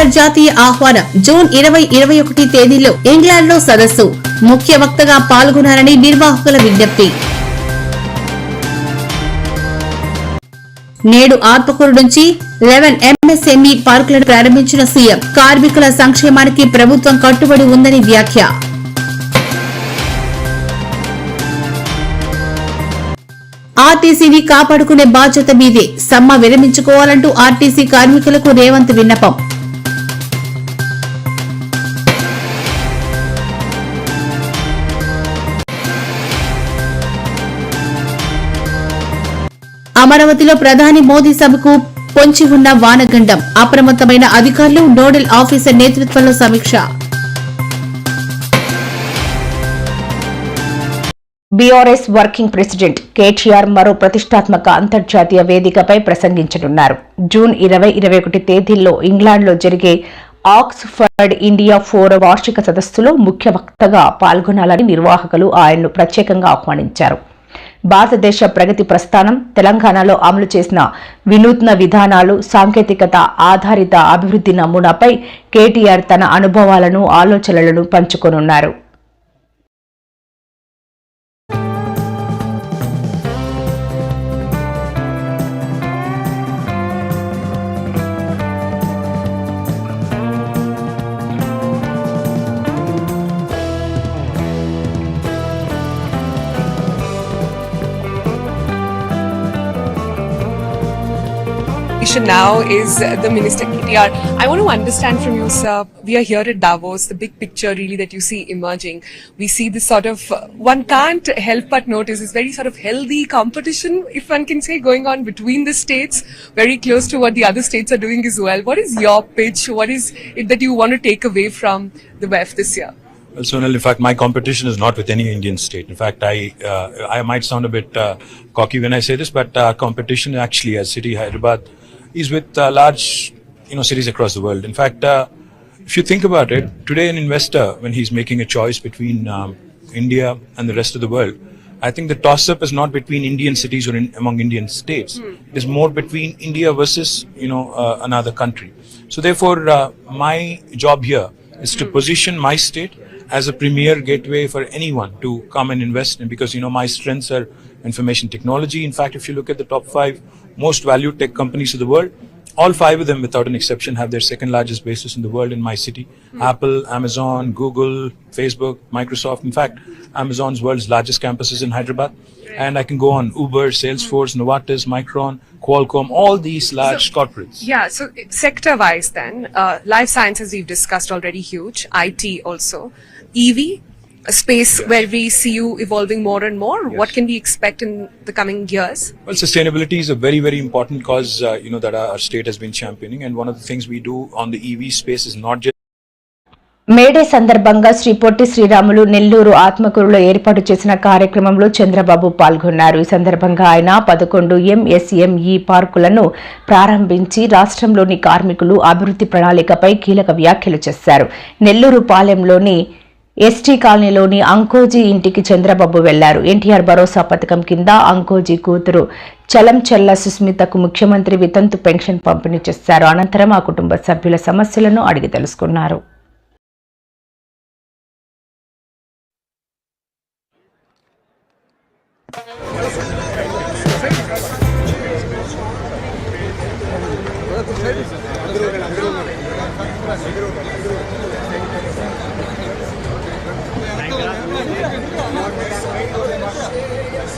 అంతర్జాతీయ ఆహ్వానం జూన్ ఇరవై ఇరవై ఒకటి తేదీలో ఇంగ్లాండ్లో సదస్సు. ముఖ్య వక్తగా పాల్గొనాలని నిర్వాహకుల విజ్ఞప్తి. నేడు ఆత్మకూరు నుంచి లెవెన్ ఎంఎస్ఎంఈ పార్కులను ప్రారంభించిన సీఎం. కార్మికుల సంక్షేమానికి ప్రభుత్వం కట్టుబడి ఉందని వ్యాఖ్య. ఆర్టీసీని కాపాడుకునే బాధ్యత మీదే. సమ్మ విరమించుకోవాలంటూ ఆర్టీసీ కార్మికులకు రేవంత్ విన్నపం. అమరావతిలో ప్రధాని మోదీ సభకు పొంచి ఉన్న వానగండం అప్రమత్తమైన అధికారులు నోడల్ ఆఫీసర్ నేతృత్వంలో సమీక్ష. బీఆర్ఎస్ వర్కింగ్ ప్రెసిడెంట్ కేటీఆర్ మరో ప్రతిష్టాత్మక అంతర్జాతీయ వేదికపై ప్రసంగించనున్నారు. జూన్ ఇరవై ఇరవై ఒకటి తేదీల్లో ఇంగ్లాండ్లో జరిగే ఆక్స్ఫర్డ్ ఇండియా ఫోర్ వార్షిక సదస్సులో ముఖ్య వక్తగా పాల్గొనాలని నిర్వాహకులు ఆయన్ను ప్రత్యేకంగా ఆహ్వానించారు. భారతదేశ ప్రగతి ప్రస్థానం తెలంగాణలో అమలు చేసిన వినూత్న విధానాలు సాంకేతికత ఆధారిత అభివృద్ధి నమూనాపై కేటీఆర్ తన అనుభవాలను ఆలోచనలను పంచుకోనున్నారు. Issue now is the Minister KTR. I want to understand from you, sir. We are here at Davos, the big picture really that you see emerging. We see this sort of, uh, one can't help but notice this very sort of healthy competition, if one can say, going on between the states, very close to what the other states are doing as well. What is your pitch? What is it that you want to take away from the WEF this year? Well, Sonal, in fact, my competition is not with any Indian state. In fact, I uh, I might sound a bit uh, cocky when I say this, but uh, competition actually as city Hyderabad is with uh, large you know cities across the world. In fact, uh, if you think about it, today an investor when he's making a choice between um, India and the rest of the world, I think the toss-up is not between Indian cities or in, among Indian states. It is more between India versus you know uh, another country. So therefore, uh, my job here is to position my state as a premier gateway for anyone to come and invest in because you know my strengths are information technology. In fact, if you look at the top five most valued tech companies of the world, all five of them, without an exception, have their second largest bases in the world in my city. Apple, Amazon, Google, Facebook, Microsoft. In fact, Amazon's world's largest campus is in Hyderabad. And I can go on Uber, Salesforce, Novartis, Micron, Qualcomm, all these large corporates. Yeah, so sector wise then, uh, life sciences we've discussed already huge, IT also, EV, a space where we see you evolving more and more. What can we expect in the coming years? Well, sustainability is a very, very important cause, uh, you know, that our, our state has been championing. And one of the things we do on the EV space is not just May Day సందర్భంగా శ్రీ పొట్టి శ్రీరాములు నెల్లూరు ఆత్మకూరులో ఏర్పాటు చేసిన కార్యక్రమంలో చంద్రబాబు పాల్గొన్నారు ఈ సందర్భంగా ఆయన పదకొండు ఎంఎస్ఎంఈ పార్కులను ప్రారంభించి రాష్ట్రంలోని కార్మికులు అభివృద్ధి ప్రణాళికపై కీలక వ్యాఖ్యలు చేశారు నెల్లూరు పాలెంలోని ఎస్టీ కాలనీలోని అంకోజీ ఇంటికి చంద్రబాబు వెళ్ళారు. ఎన్టీఆర్ భరోసా పథకం కింద అంకోజీ కూతురు చలంచెల్ల సుస్మితకు ముఖ్యమంత్రి వితంతు పెన్షన్ పంపిణీ చేశారు. అనంతరం ఆ కుటుంబ సభ్యుల సమస్యలను అడిగి తెలుసుకున్నారు.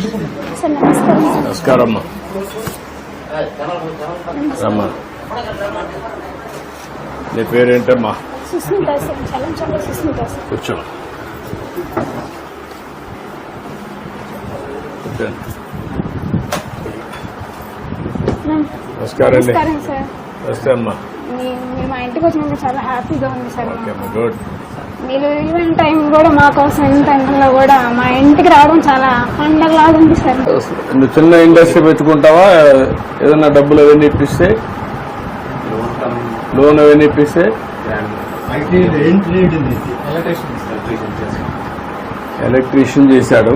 సార్ నమస్కారం నమస్కారం అమ్మా రమ్మా. నీ పేరేంటమ్మా? సుస్మిత సార్ చలంచంలో సుస్మిత సార్. కూర్చో. నమస్కారం అండి. నమస్తే అమ్మా. ఇంటికి వచ్చినాక చాలా హ్యాపీగా ఉంది సార్. గుడ్. మీరు ఈవెంట్ టైం కూడా మా కోసం ఎండలో కూడా మా ఇంటికి రావడం చాలా పండగలాగా ఉంది సార్ నువ్వు చిన్న ఇండస్ట్రీ పెట్టుకుంటావా? ఏదన్నా డబ్బులు అవన్నీ ఇప్పిస్తే? లోన్ అవన్నీ ఇప్పిస్తే? ఎలక్ట్రీషియన్ చేశాడు.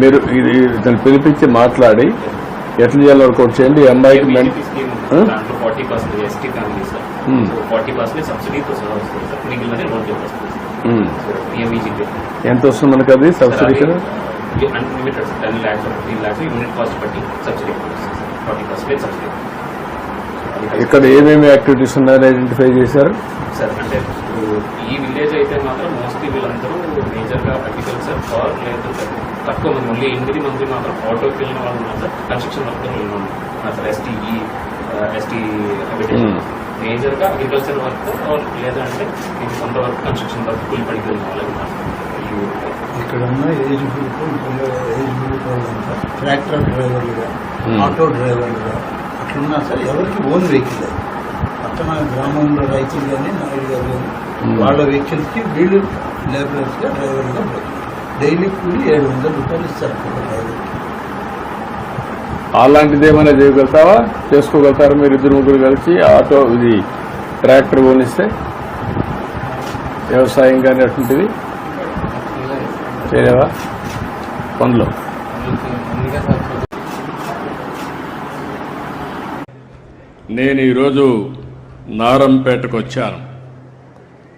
మీరు ఇది దాన్ని పిలిపించి మాట్లాడి ఎట్లా చేయాలో వర్కౌట్ చేయండి? దాంట్లో forty percent ST family sir forty percent సబ్సిడీతో సార్ మిగిలినది లోన్ పిఎంఈజీ ఎంత వస్తుంది మనకి అది? Subsidy unlimited ten lakhs fifteen lakhs unit cost బట్టి సబ్సిడీ ఫార్టీ పర్సెంట్ సబ్సిడీ ఇక్కడ ఏమేమి యాక్టివిటీస్ ఉన్నాయని ఐడెంటిఫై చేశారు? సార్ అంటే ఈ విలేజ్ అయితే మాత్రం మోస్ట్లీ వీళ్ళందరూ మేజర్గా అగ్రికల్చర్ ఆర్ లేదు సార్ తక్కువ మంది ఓన్లీ ఎనిమిది మంది మాత్రం ఆటోకి వెళ్ళిన వాళ్ళు ఉన్నారు సార్ కన్స్ట్రక్షన్ వర్క్ వెళ్ళిన వాళ్ళు ఉన్నారు సార్ ఎస్టీఈ ఎస్టీ Hmm. మేజర్గా అగ్రికల్చర్ వర్క్ లేదంటే ఇది సొంత వర్క్ కన్స్ట్రక్షన్ వర్క్ కూలి పడికి వెళ్ళిన వాళ్ళు ఉన్నారు సార్. ఈ ఊరిలో. ఇక్కడ ఉన్న age group age group tractor డ్రైవర్లుగా Hmm. Auto డ్రైవర్లుగా అట్లున్నా సార్ ఎవరికి ఓన్ వెహికల్ పక్కన గ్రామంలో రైతులు కానీ నాయుడు గారు కానీ Hmm. వాళ్ళ వెహికల్స్కి వీళ్ళు లేబరర్స్గా డ్రైవర్లుగా డైలీ కూలి ఏడు వందల రూపాయలు ఇస్తారు డ్రైవర్కి అలాంటిది ఏమైనా చేయగలుగుతావా? చేసుకోగలుగుతారా మీరు ఇద్దరు ముగ్గురు కలిసి? ఆటో ఇది ట్రాక్టర్ కొనిస్తే వ్యవసాయం కానీ అటువంటిది చేయలేవా? పనులు. నేను ఈరోజు నారంపేటకు వచ్చాను.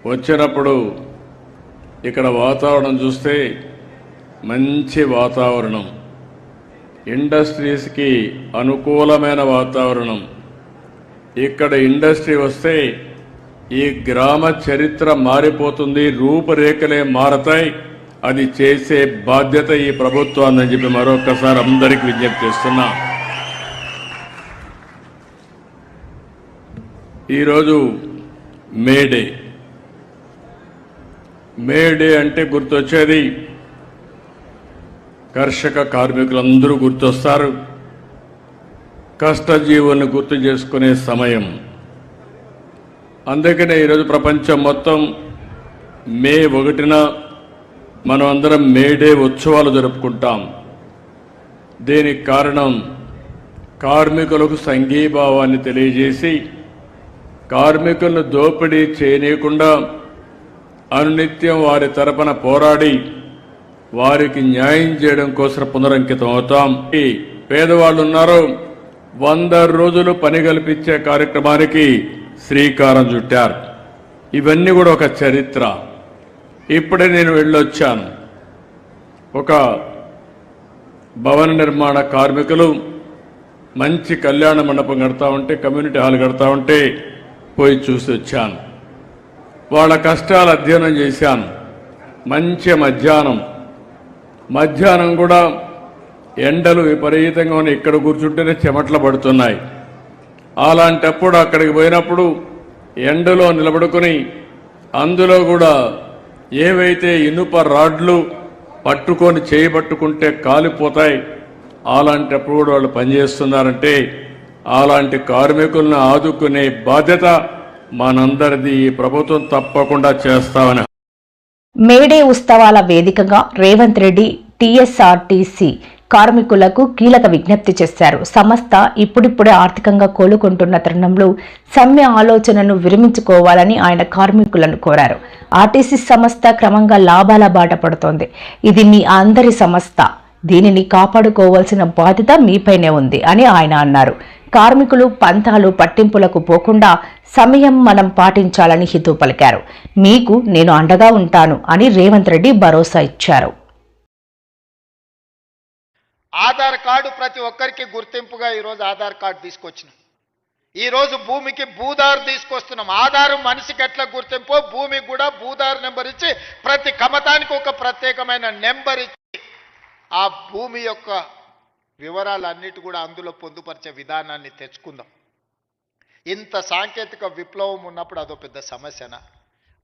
వచ్చినప్పుడు ఇక్కడ వాతావరణం చూస్తే మంచి వాతావరణం. ఇండస్ట్రీస్కి అనుకూలమైన వాతావరణం. ఇక్కడ ఇండస్ట్రీ వస్తే ఈ గ్రామ చరిత్ర మారిపోతుంది రూపురేఖలే మారతాయి. అది చేసే బాధ్యత ఈ ప్రభుత్వాన్ని చెప్పి మరొకసారి అందరికీ విజ్ఞప్తి చేస్తున్నా. ఈరోజు మేడే మేడే అంటే గుర్తొచ్చేది కర్షక కార్మికులందరూ గుర్తొస్తారు. కష్టజీవులను గుర్తు చేసుకునే సమయం. అందుకనే ఈరోజు ప్రపంచం మొత్తం మే ఒకటిన మనం అందరం మేడే ఉత్సవాలు జరుపుకుంటాం. దీనికి కారణం కార్మికులకు సంఘీభావాన్ని తెలియజేసి కార్మికులను దోపిడీ చేయనీయకుండా అనునిత్యం వారి తరపున పోరాడి వారికి న్యాయం చేయడం కోసం పునరంకితం అవుతాం. ఈ పేదవాళ్ళు ఉన్నారు. వంద రోజులు పని కల్పించే కార్యక్రమానికి శ్రీకారం చుట్టారు. ఇవన్నీ కూడా ఒక చరిత్ర. ఇప్పుడే నేను వెళ్ళొచ్చాను. ఒక భవన నిర్మాణ కార్మికులు మంచి కళ్యాణ మండపం కడతా ఉంటే కమ్యూనిటీ హాల్ కడతా ఉంటే పోయి చూసి వచ్చాను. వాళ్ళ కష్టాలు అధ్యయనం చేశాను. మంచి మధ్యాహ్నం. మధ్యాహ్నం కూడా ఎండలు విపరీతంగా ఉన్నాయి. ఇక్కడ కూర్చుంటేనే చెమట్లు పడుతున్నాయి. అలాంటప్పుడు అక్కడికి పోయినప్పుడు ఎండలో నిలబడుకొని అందులో కూడా ఏవైతే ఇనుప రాడ్లు పట్టుకొని చేయి పట్టుకుంటే కాలిపోతాయి అలాంటప్పుడు కూడా వాళ్ళు పనిచేస్తున్నారంటే అలాంటి కార్మికులను ఆదుకునే బాధ్యత మనందరిది. ఈ ప్రభుత్వం తప్పకుండా చేస్తామని మేడే ఉత్సవాల వేదికగా రేవంత్ రెడ్డి టీఎస్ఆర్టీసీ కార్మికులకు కీలక విజ్ఞప్తి చేశారు. సంస్థ ఇప్పుడిప్పుడే ఆర్థికంగా కోలుకుంటున్న తరుణంలో సమ్మె ఆలోచనను విరమించుకోవాలని ఆయన కార్మికులను కోరారు. ఆర్టీసీ సంస్థ క్రమంగా లాభాల బాట పడుతోంది. ఇది మీ అందరి సంస్థ దీనిని కాపాడుకోవాల్సిన బాధ్యత మీపైనే ఉంది అని ఆయన అన్నారు. కార్మికులు పంతాలు పట్టింపులకు పోకుండా సమయం మనం పాటించాలని హితవు పలికారు. మీకు నేను అండగా ఉంటాను అని రేవంత్ రెడ్డి భరోసా ఇచ్చారు. ఆధార్ కార్డు ప్రతి ఒక్కరికి గుర్తింపుగా ఈరోజు ఆధార్ కార్డు తీసుకొచ్చినాం. ఈరోజు భూమికి భూదారు తీసుకొస్తున్నాం. ఆధారం మనిషికి ఎట్లా గుర్తింపో భూమికి కూడా భూదారు నెంబర్ ఇచ్చి ప్రతి కమతానికి ఒక ప్రత్యేకమైన నెంబర్ ఇచ్చి ఆ భూమి యొక్క వివరాలన్నిటి కూడా అందులో పొందుపరిచే విధానాన్ని తెచ్చుకుందాం. ఇంత సాంకేతిక విప్లవం ఉన్నప్పుడు అదో పెద్ద సమస్యనా?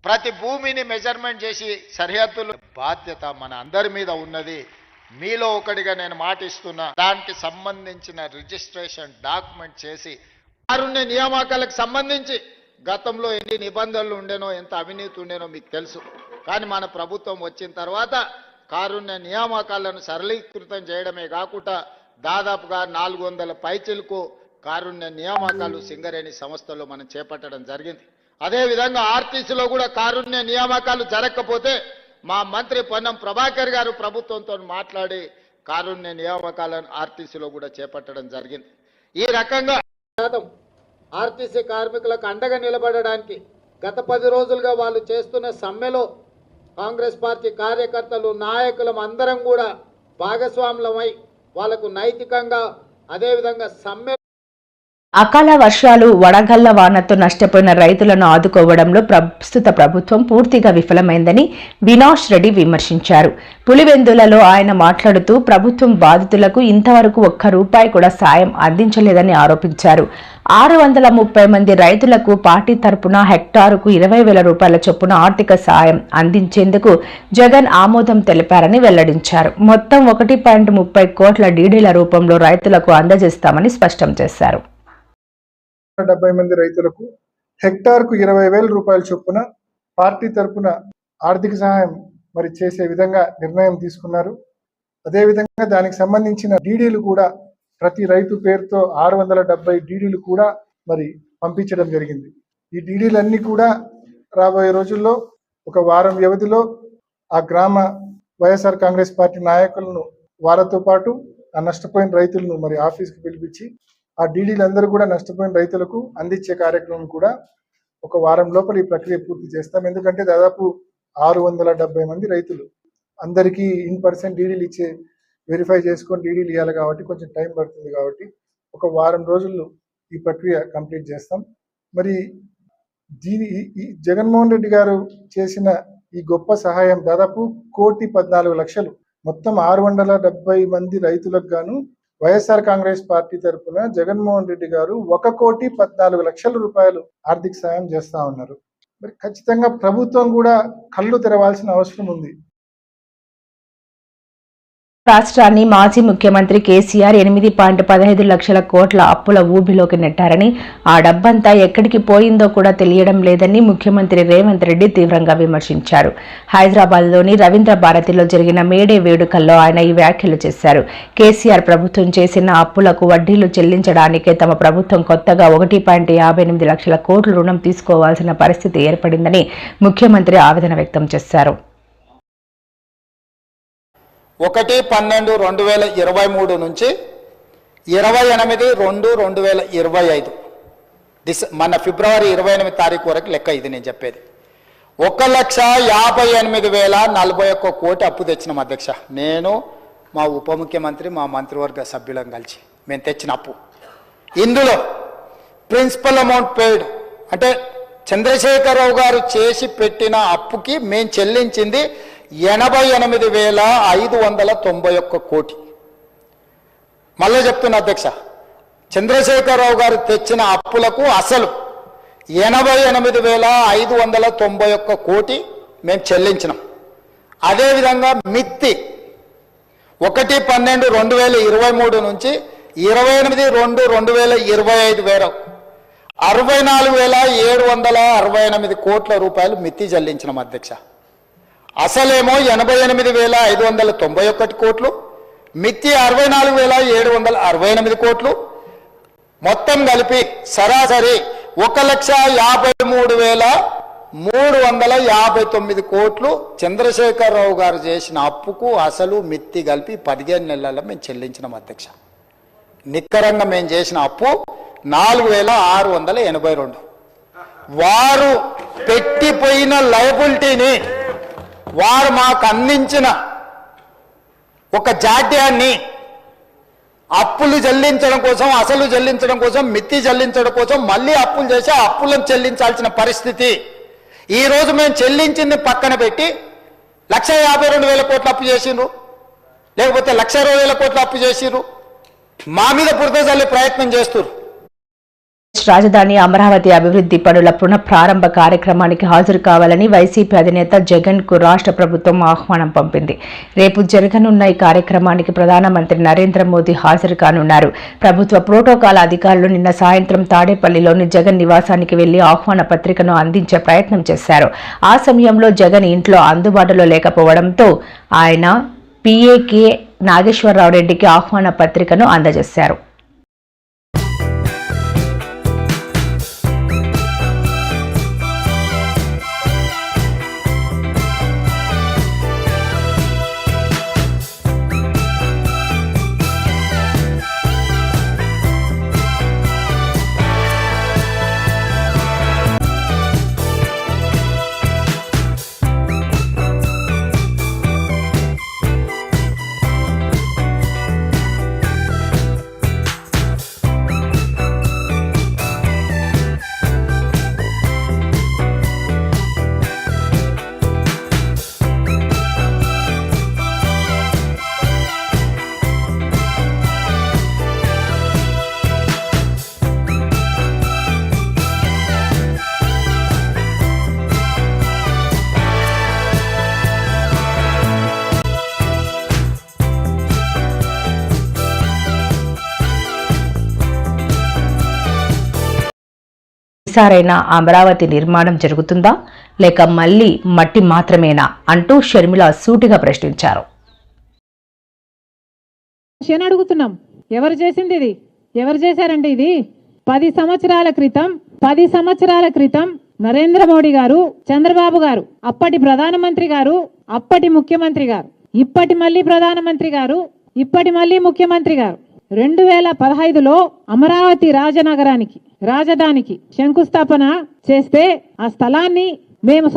ప్రతి భూమిని మెజర్మెంట్ చేసి సరిహద్దులు బాధ్యత మన అందరి మీద ఉన్నది. మీలో ఒకటిగా నేను మాటిస్తున్నా. దానికి సంబంధించిన రిజిస్ట్రేషన్ డాక్యుమెంట్ చేసి కారుణ్య నియామకాలకు సంబంధించి గతంలో ఎన్ని నిబంధనలు ఉండేనో ఎంత అవినీతి ఉండేనో మీకు తెలుసు. కానీ మన ప్రభుత్వం వచ్చిన తర్వాత కారుణ్య నియామకాలను సరళీకృతం చేయడమే కాకుండా దాదాపుగా నాలుగు వందల పైచిలకు కారుణ్య నియామకాలు సింగరేణి సంస్థలో మనం చేపట్టడం జరిగింది. అదేవిధంగా ఆర్టీసీలో కూడా కారుణ్య నియామకాలు జరగకపోతే మా మంత్రి పొన్నం ప్రభాకర్ గారు ప్రభుత్వంతో మాట్లాడి కారుణ్య నియామకాలను ఆర్టీసీలో కూడా చేపట్టడం జరిగింది. ఈ రకంగా ఆర్టీసీ కార్మికులకు అండగా నిలబడడానికి గత పది రోజులుగా వాళ్ళు చేస్తున్న సమ్మెలో కాంగ్రెస్ పార్టీ కార్యకర్తలు నాయకులం అందరం కూడా భాగస్వాములమై వాళ్ళకు నైతికంగా అదేవిధంగా సమ్మె అకాల వర్షాలు వడగళ్ళ వానతో నష్టపోయిన రైతులను ఆదుకోవడంలో ప్రస్తుత ప్రభుత్వం పూర్తిగా విఫలమైందని వినాష్ రెడ్డి విమర్శించారు. పులివెందులలో ఆయన మాట్లాడుతూ ప్రభుత్వం బాధితులకు ఇంతవరకు ఒక్క రూపాయి కూడా సాయం అందించలేదని ఆరోపించారు. ఆరు వందల ముప్పై మంది రైతులకు పార్టీ తరపున హెక్టారుకు ఇరవై వేల రూపాయల చొప్పున ఆర్థిక సాయం అందించేందుకు జగన్ ఆమోదం తెలిపారని వెల్లడించారు. మొత్తం ఒకటి పాయింట్ ముప్పై కోట్ల డీడీల రూపంలో రైతులకు అందజేస్తామని స్పష్టం చేశారు. డెబ్బై మంది రైతులకు హెక్టార్కు ఇరవై వేల రూపాయల చొప్పున పార్టీ తరపున ఆర్థిక సహాయం మరి చేసే విధంగా నిర్ణయం తీసుకున్నారు. అదేవిధంగా దానికి సంబంధించిన డీడీలు కూడా ప్రతి రైతు పేరుతో ఆరు వందల డెబ్బై డీడీలు కూడా మరి పంపించడం జరిగింది. ఈ డీడీలన్నీ కూడా రాబోయే రోజుల్లో ఒక వారం వ్యవధిలో ఆ గ్రామ వైఎస్ఆర్ కాంగ్రెస్ పార్టీ నాయకులను వాళ్ళతో పాటు ఆ నష్టపోయిన రైతులను మరి ఆఫీస్కి పిలిపించి ఆ డీడీలు అందరూ కూడా నష్టపోయిన రైతులకు అందించే కార్యక్రమం కూడా ఒక వారం లోపల ఈ ప్రక్రియ పూర్తి చేస్తాం. ఎందుకంటే దాదాపు ఆరు వందల డెబ్బై మంది రైతులు అందరికీ ఇన్ పర్సెంట్ డీడీలు ఇచ్చే వెరిఫై చేసుకొని డీడీలు ఇవ్వాలి కాబట్టి కొంచెం టైం పడుతుంది కాబట్టి ఒక వారం రోజుల్లో ఈ ప్రక్రియ కంప్లీట్ చేస్తాం. మరి దీని ఈ- జగన్మోహన్ రెడ్డి గారు చేసిన ఈ గొప్ప సహాయం దాదాపు కోటి పద్నాలుగు లక్షలు. మొత్తం ఆరు వందల డెబ్బై మంది రైతులకు గాను వైఎస్ఆర్ కాంగ్రెస్ పార్టీ తరఫున జగన్మోహన్ రెడ్డి గారు ఒక కోటి పద్నాలుగు లక్షల రూపాయలు ఆర్థిక సాయం చేస్తా ఉన్నారు. మరి ఖచ్చితంగా ప్రభుత్వం కూడా కళ్ళు తెరవాల్సిన అవసరం ఉంది. రాష్ట్రాన్ని మాజీ ముఖ్యమంత్రి కేసీఆర్ ఎనిమిది పాయింట్ పదహైదు లక్షల కోట్ల అప్పుల ఊబిలోకి నెట్టారని ఆ డబ్బంతా ఎక్కడికి పోయిందో కూడా తెలియడం లేదని ముఖ్యమంత్రి రేవంత్ రెడ్డి తీవ్రంగా విమర్శించారు. హైదరాబాద్లోని రవీంద్ర భారతిలో జరిగిన మేడే వేడుకల్లో ఆయన ఈ వ్యాఖ్యలు చేశారు. కేసీఆర్ ప్రభుత్వం చేసిన అప్పులకు వడ్డీలు చెల్లించడానికే తమ ప్రభుత్వం కొత్తగా ఒకటి పాయింట్ యాభై ఎనిమిది లక్షల కోట్ల రుణం తీసుకోవాల్సిన పరిస్థితి ఏర్పడిందని ముఖ్యమంత్రి ఆవేదన వ్యక్తం చేశారు. ఒకటి పన్నెండు రెండు వేల ఇరవై మూడు నుంచి ఇరవై ఎనిమిది రెండు రెండు వేల ఇరవై ఐదు. డిస మన ఫిబ్రవరి ఇరవై ఎనిమిది తారీఖు వరకు లెక్క ఇది నేను చెప్పేది. ఒక లక్ష యాభై ఎనిమిది వేల నలభై ఒక్క కోటి అప్పు తెచ్చినాం అధ్యక్ష. నేను మా ఉప ముఖ్యమంత్రి మా మంత్రివర్గ సభ్యులం కలిసి మేము తెచ్చిన అప్పు. ఇందులో ప్రిన్సిపల్ అమౌంట్ పేడ్ అంటే చంద్రశేఖరరావు గారు చేసి పెట్టిన అప్పుకి మేము చెల్లించింది ఎనభై ఎనిమిది వేల ఐదు వందల తొంభై ఒక్క కోటి. మళ్ళీ చెప్తున్నా అధ్యక్ష చంద్రశేఖరరావు గారు తెచ్చిన అప్పులకు అసలు ఎనభై ఎనిమిది వేల ఐదు వందల తొంభై ఒక్క కోటి మేము చెల్లించినాం. అదేవిధంగా మిత్తి ఒకటి పన్నెండు రెండు వేల ఇరవై మూడు నుంచి ఇరవై ఎనిమిది రెండు రెండు వేల ఇరవై ఐదు వేల అరవై నాలుగు వేల ఏడు వందల అరవై ఎనిమిది కోట్ల రూపాయలు మిత్తి చెల్లించినాం అధ్యక్ష. అసలేమో ఎనభై ఎనిమిది వేల ఐదు వందల తొంభై ఒకటి కోట్లు మిత్తి అరవై నాలుగు వేల ఏడు వందల అరవై ఎనిమిది కోట్లు. మొత్తం కలిపి సరాసరి ఒక లక్ష యాభై మూడు వేల మూడు వందల యాభై తొమ్మిది కోట్లు. చంద్రశేఖరరావు గారు చేసిన అప్పుకు అసలు మిత్తి కలిపి పదిహేను నెలల్లో మేము చెల్లించినాం అధ్యక్ష. నిక్కరంగా మేము చేసిన అప్పు నాలుగు వేల ఆరు వందల ఎనభై రెండు. వారు పెట్టిపోయిన లయబిలిటీని వారు మాకు అందించిన ఒక జాడ్యాన్ని అప్పులు చెల్లించడం కోసం అసలు చెల్లించడం కోసం మిత్తి చెల్లించడం కోసం మళ్ళీ అప్పులు చేసి అప్పులను చెల్లించాల్సిన పరిస్థితి. ఈ రోజు మేము చెల్లించింది పక్కన పెట్టి లక్ష యాభై రెండు వేల కోట్లు అప్పు చేసిండ్రు. లేకపోతే లక్ష ఇరవై వేల కోట్లు అప్పు చేసిండ్రు. మా మీద బురద చల్లే ప్రయత్నం చేస్తున్నారు రాజధాని అమరావతి అభివృద్ధి పనుల పునఃప్రారంభ కార్యక్రమానికి హాజరు కావాలని వైసీపీ అధినేత జగన్కు రాష్ట్ర ప్రభుత్వం ఆహ్వానం పంపింది. రేపు జరగనున్న ఈ కార్యక్రమానికి ప్రధానమంత్రి నరేంద్ర మోదీ హాజరు కానున్నారు. ప్రభుత్వ ప్రోటోకాల్ అధికారులు నిన్న సాయంత్రం తాడేపల్లిలోని జగన్ నివాసానికి వెళ్ళి ఆహ్వాన పత్రికను అందించే ప్రయత్నం చేశారు. ఆ సమయంలో జగన్ ఇంట్లో అందుబాటులో లేకపోవడంతో ఆయన పీఏకే నాగేశ్వరరావు రెడ్డికి ఆహ్వాన పత్రికను అందజేశారు. ఈసారైనా అమరావతి నిర్మాణం జరుగుతుందా? లేక మళ్ళీ మట్టి మాత్రమేనా? అంటూ షర్మిల సూటిగా ప్రశ్నించారు. అడుగుతున్నాం. ఎవరు చేసింది ఇది? ఎవరు చేశారండి ఇది? పది సంవత్సరాల క్రితం పది సంవత్సరాల క్రితం నరేంద్ర మోడీ గారు చంద్రబాబు గారు అప్పటి ప్రధానమంత్రి గారు అప్పటి ముఖ్యమంత్రి గారు ఇప్పటి మళ్ళీ ప్రధానమంత్రి గారు ఇప్పటి మళ్ళీ ముఖ్యమంత్రి గారు. రెండు వేల పదహైదులో అమరావతి రాజనగరానికి రాజధానికి శంకుస్థాపన చేస్తే ఆ స్థలాన్ని మేము